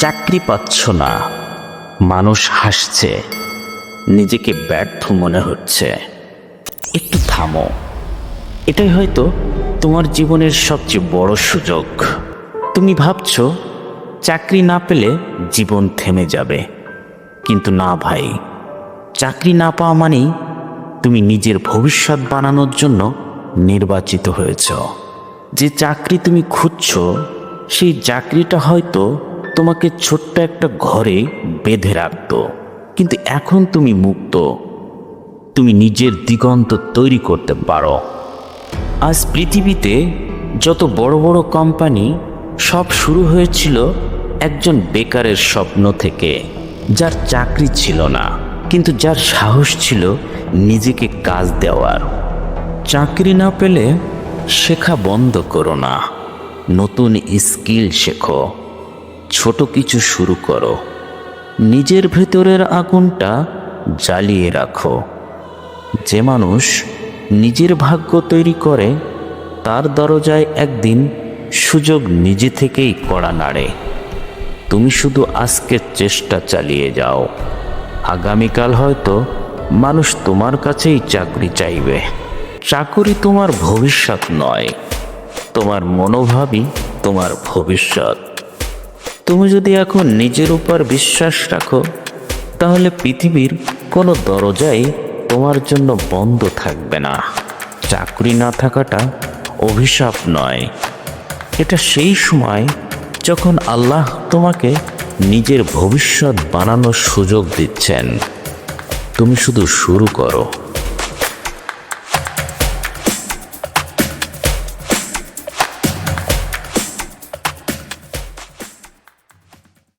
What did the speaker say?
চাকরি পাচ্ছ না। মানুষ হাসছে। নিজেকে ব্যর্থ মনে হচ্ছে। একটু থামো। এটাই হয়তো তোমার জীবনের সবচেয়ে বড় সুযোগ। তুমি ভাবছ, চাকরি না পেলে জীবন থেমে যাবে। কিন্তু না ভাই, চাকরি না পাওয়া মানেই তুমি নিজের ভবিষ্যৎ বানানোর জন্য নির্বাচিত হয়েছ। যে চাকরি তুমি খুঁজছ, সেই চাকরিটা হয়তো তোমাকে ছোট্ট একটা ঘরে বেঁধে রাখত। কিন্তু এখন তুমি মুক্ত। তুমি নিজের দিগন্ত তৈরি করতে পারো। আজ পৃথিবীতে যত বড় বড় কোম্পানি, সব শুরু হয়েছিল একজন বেকারের স্বপ্ন থেকে, যার চাকরি ছিল না, কিন্তু যার সাহস ছিল নিজেকে কাজ দেওয়ার। চাকরি না পেলে শেখা বন্ধ করো না। নতুন স্কিল শেখো। ছোট কিছু শুরু করো। নিজের ভেতরের আগুনটা জ্বালিয়ে রাখো। যে মানুষ নিজের ভাগ্য তৈরি করে, তার দরজায় একদিন সুযোগ নিজে থেকেই কড়া নাড়ে। তুমি শুধু আজকের চেষ্টা চালিয়ে যাও। আগামীকাল হয়তো মানুষ তোমার কাছেই চাকরি চাইবে। চাকরি তোমার ভবিষ্যৎ নয়, তোমার মনোভাবই তোমার ভবিষ্যৎ। তুমি যদি এখন নিজের উপর বিশ্বাস রাখো, তাহলে পৃথিবীর কোনো দরজাই তোমার জন্য বন্ধ থাকবে না। চাকরি না থাকাটা অভিশাপ নয়। এটা সেই সময় যখন আল্লাহ তোমাকে নিজের ভবিষ্যৎ বানানোর সুযোগ দিচ্ছেন। তুমি শুধু শুরু করো।